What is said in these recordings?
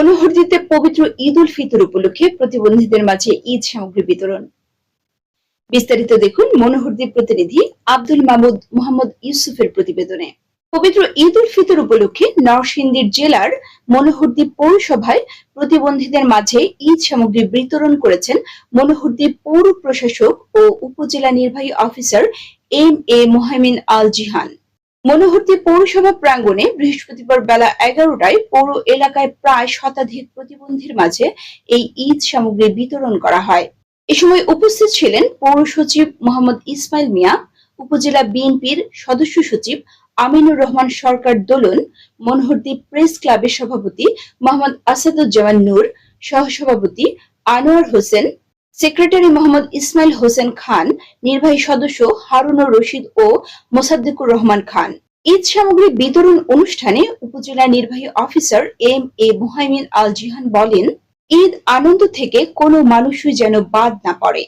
মনোহরদীতে পবিত্র ঈদ উল ফিতর উপলক্ষে প্রতিবন্ধীদের মাঝে ঈদ সামগ্রী বিতরণ। বিস্তারিত দেখুন মনোহরদী প্রতিনিধি আব্দুল মাহমুদ মোহাম্মদ ইউসুফের প্রতিবেদনে। পবিত্র ঈদ উল ফিতর উপলক্ষে নরসিংদীর জেলার মনোহরদী পৌরসভায় প্রতিবন্ধীদের মাঝে ঈদ সামগ্রী বিতরণ করেছেন মনোহরদী পৌর প্রশাসক ও উপজেলা নির্বাহী officer M A Mohamin Al Jihan. Manohardi পৌরসভা প্রাঙ্গণে বৃহস্পতিবার বেলা এগারোটায় পৌর এলাকায় প্রায় শতাধিক প্রতিবন্ধীর মাঝে এই ঈদ সামগ্রী বিতরণ করা হয়। এ সময় উপস্থিত ছিলেন পৌর সচিব মোহাম্মদ ইসমাইল মিয়া, উপজেলা বিএনপির সদস্য সচিব আমিনুর রহমান সরকার দোলন, মনোহরদী প্রেস ক্লাবের সভাপতি মোহাম্মদ আসাদুজ্জামান নূর, সহসভাপতি আনোয়ার হোসেন সেক্রেটারি মোহাম্মদ ইসমাইল হোসেন খান, নির্বাহী সদস্য হারুনুর রশিদ ও মোসাদ্দেকুর রহমান খান। ঈদ সামগ্রী বিতরণ অনুষ্ঠানে উপজেলা নির্বাহী officer M A Muhaimin Al Jihan বলেন, ঈদ আনন্দ থেকে কোনো মানুষই যেন বাদ না পড়ে।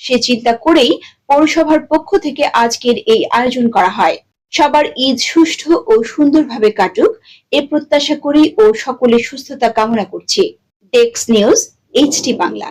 সে চিন্তা করেই পৌরসভার পক্ষ থেকে আজকের এই আয়োজন করা হয়। সবার ঈদ সুষ্ঠু ও সুন্দরভাবে কাটুক, এ প্রত্যাশা করি ও সকলের সুস্থতা কামনা করছি। ডেক্স news HT Bangla.